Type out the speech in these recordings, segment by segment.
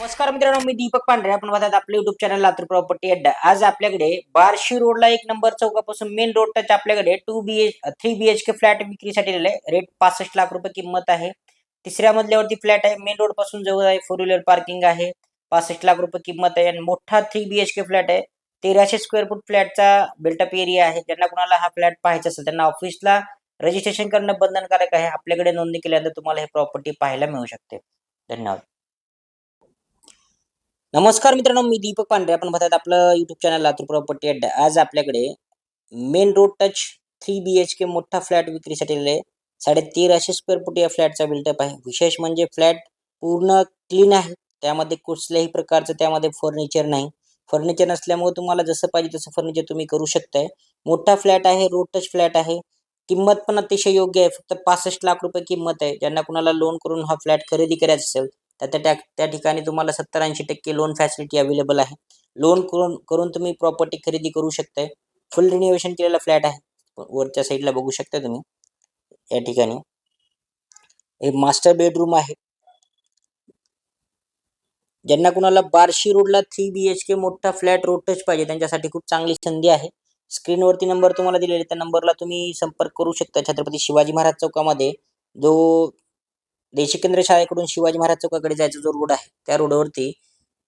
नमस्कार मित्रांनो मी दीपक पांढरे. आपण बघतात आपले युट्यूब चॅनल लातूर प्रॉपर्टी अड्डा आज आपल्याकडे बार्शी रोडला एक नंबर चौकापासून मेन रोड टच आपल्याकडे two B H three B H K flat विक्रीसाठी दिलेला रेट पासष्ट लाख रुपये किंमत आहे. तिसऱ्या मजल्यावरती फ्लॅट आहे. मेन रोडपासून जवळ आहे. फोर व्हीलर पार्किंग आहे. पासष्ट लाख रुपये किंमत आहे. आणि मोठा three B H K flat आहे. तेराशे स्क्वेअर फूट फ्लॅटचा बिल्टअप एरिया आहे. ज्यांना कुणाला हा फ्लॅट पाहायचा असेल त्यांना ऑफिसला रजिस्ट्रेशन करणं बंधनकारक आहे. आपल्याकडे नोंदणी केल्यानंतर तुम्हाला हे प्रॉपर्टी पाहायला मिळू शकते. धन्यवाद. नमस्कार मित्रांनो मी दीपक पांढरे. आपण बघतात आपलं युट्यूब चॅनल लातूर प्रॉपर्टी अड्डा. आज आपल्याकडे main road touch three B H K मोठा फ्लॅट विक्रीसाठी दिलेला आहे. साडे तेराशे स्क्वेअर फूट या फ्लॅटचा बिल्टअप आहे. विशेष म्हणजे फ्लॅट पूर्ण क्लीन आहे. त्यामध्ये कुठल्याही प्रकारचं त्यामध्ये फर्निचर नाही. फर्निचर नसल्यामुळे तुम्हाला जसं पाहिजे तसं फर्निचर तुम्ही करू शकताय. मोठा फ्लॅट आहे रोड टच फ्लॅट आहे. किंमत पण अतिशय योग्य आहे. फक्त पासष्ट लाख रुपये किंमत आहे. ज्यांना कुणाला लोन करून हा फ्लॅट खरेदी करायचा असेल तर त्या त्या त्या ठिकाणी तुम्हाला सत्तर ऐंशी टक्के लोन फॅसिलिटी अवेलेबल आहे. लोन करून करून तुम्ही प्रॉपर्टी खरेदी करू शकताय. फुल रिनोव्हेशन केलेला फ्लॅट आहे. वरच्या साईडला बघू शकता तुम्ही. या ठिकाणी. हे मास्टर बेडरूम आहे. ज्यांना कुणाला बार्शी रोडला थ्री बी एच के मोठा फ्लॅट रोड टच पाहिजे त्यांच्यासाठी खूप चांगली संधी आहे. स्क्रीनवरती नंबर तुम्हाला दिलेला आहे त्या नंबरला तुम्ही संपर्क करू शकता. छत्रपती शिवाजी महाराज चौकामध्ये जो देशी केंद्र शाळेकडून शिवाजी महाराज चौकाकडे जायचा जो रोड आहे त्या रोडवरती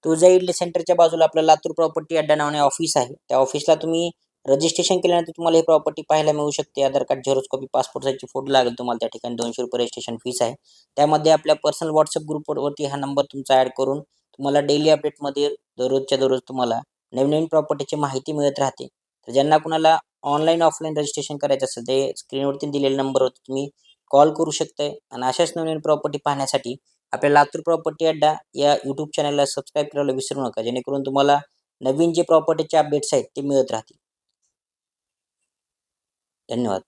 तुळजा इडली सेंटरच्या बाजूला आपलं लातूर प्रॉपर्टी अड्डा नावाने ऑफिस आहे. त्या ऑफिसला तुम्ही रजिस्ट्रेशन केल्यानंतर तुम्हाला ही प्रॉपर्टी पाहायला मिळू शकते. Aadhaar card xerox copy passport साईजची फोटो लागेल तुम्हाला. त्या ठिकाणी दोनशे रुपये रजिस्ट्रेशन फीस आहे. त्यामध्ये आपल्या पर्सनल व्हॉट्सअप ग्रुपवरती हा नंबर तुमचा ॲड करून तुम्हाला डेली अपडेटमध्ये दररोजच्या दररोज तुम्हाला नवीन नवीन प्रॉपर्टीची माहिती मिळत राहते. तर ज्यांना कुणाला ऑनलाईन ऑफलाईन रजिस्ट्रेशन करायचं असेल ते स्क्रीनवरती दिलेल्या नंबरवरती तुम्ही कॉल करू शकताय. आणि अशाच नवीन प्रॉपर्टी पाहण्यासाठी आपल्या लातूर प्रॉपर्टी अड्डा या यूट्यूब चॅनलला सबस्क्राईब करायला विसरू नका. जेणेकरून तुम्हाला नवीन जे प्रॉपर्टीचे अपडेट्स आहेत ते मिळत राहतील. धन्यवाद.